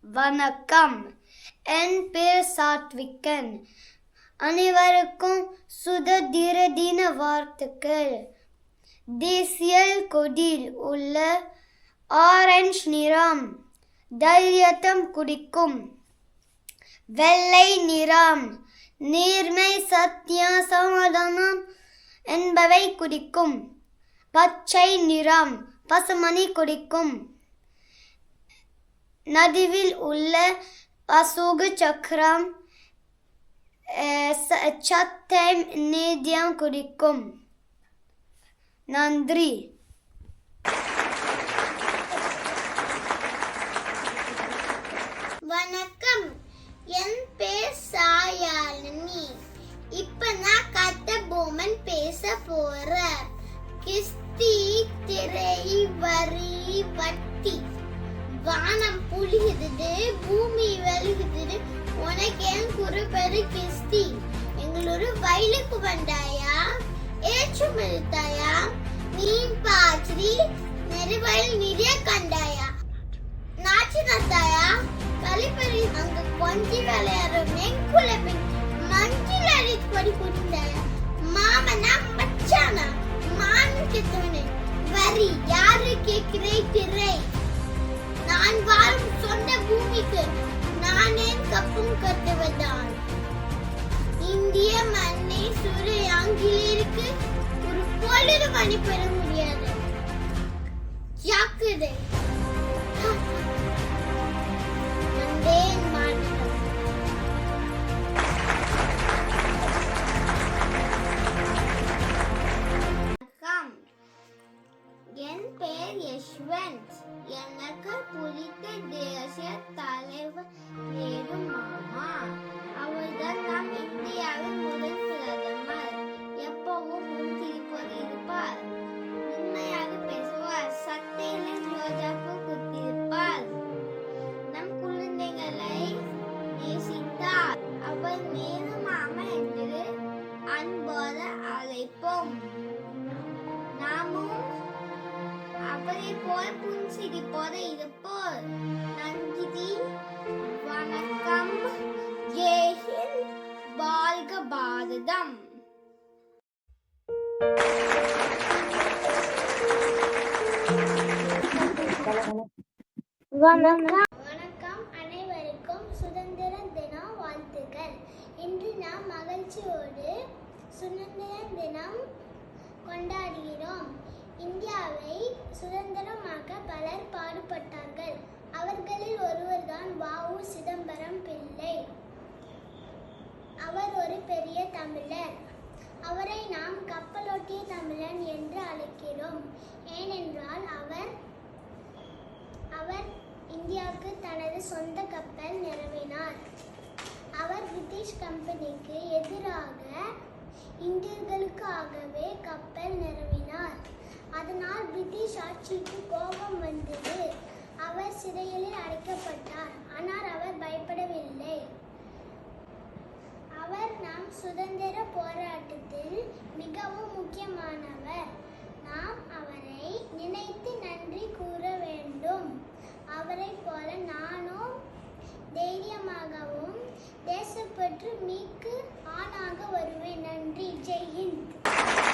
வணக்கம். என் பேர் சாத்விகன். அனைவருக்கும் சுதந்திர தின வாழ்த்துக்கள். தேசிய கொடியில் உள்ள ஆரஞ்சு நிறம் தைரியத்தம் குடிக்கும். வெள்ளை நிறம் நேர்மை சத்தியா சமாதானம் என்பவை குடிக்கும். பச்சை நிறம் பசுமணி குடிக்கும். நடுவில் உள்ள அசோக சக்கரம் ச- சத்தை நேதியம் குறிக்கும் நன்றி. வணக்கம். என் பேர் சாயாலினி. இப்ப நான் கட்டபொம்மன் பேச போற கிஸ்தி திரை வரி வட்டி. வானம் புலிகுது பூமி வெளுகுது உனக்கு ஏன் குறுபெரு கிஸ்தி எங்களோட வயலுக்கு வந்தாயா? ஏச்சும் இழுத்தாயா மீன் பாச்சி நெருவயில் நிறைய கண்டாயா? நாச்சு நத்தாயா கழிப்பறி அங்க கொஞ்சி விளையாடுற மஞ்சள் மஞ்சில் அடிப்படி புரிந்தாய மாமனா மச்சானா? மான் கிட்டவனே வரி யாரு கேட்கிறே திரை. நான் வாழும் சொந்த பூமிக்கு நானே கப்பும் கட்டுவதான் இந்திய மண்ணை சுரு ஆங்கிலேயருக்கு ஒரு பொழுது பணி பெற முடியாது. ஜாக்கிரதை. പേർ യശ്വന്ത്. എന്ന പുലിത്തെ ദേശ തലവ പേരും போல் புன்சிரிப்போடு இருப்போர். நன்றி வணக்கம் ஜெய்ஹிந்த் வாழ்க பாரதம். வணக்கம் வணக்கம் அனைவருக்கும் சுதந்திர தின வாழ்த்துக்கள். இன்று நாம் மகிழ்ச்சியோடு சுதந்திர தினம் கொண்டாடுகிறோம். இந்தியாவை அவர்களில் ஒருவர்தான் வாவு சிதம்பரம் பிள்ளை. அவர் ஒரு பெரிய தமிழர். அவரை நாம் கப்பலொட்டிய தமிழன் என்று அழைக்கிறோம். ஏனென்றால் அவர் அவர் இந்தியாவுக்கு தனது சொந்த கப்பல் நிறுவினார். அவர் பிரிட்டிஷ் கம்பெனிக்கு எதிராக இந்தியர்களுக்காகவே கப்பல் நிறுவினார். அதனால் பிரிட்டிஷ் ஆட்சிக்கு கோபம் வந்தது. அவர் சிறையில் அடைக்கப்பட்டார். ஆனால் அவர் பயப்படவில்லை. அவர் நாம் சுதந்திர போராட்டத்தில் மிகவும் முக்கியமானவர். நாம் அவரை நினைத்து நன்றி கூற வேண்டும். அவரை போல நானும் தைரியமாகவும் தேசப்பற்று மீக்கு ஆணாக வருவேன். நன்றி. ஜெய்ஹிந்த்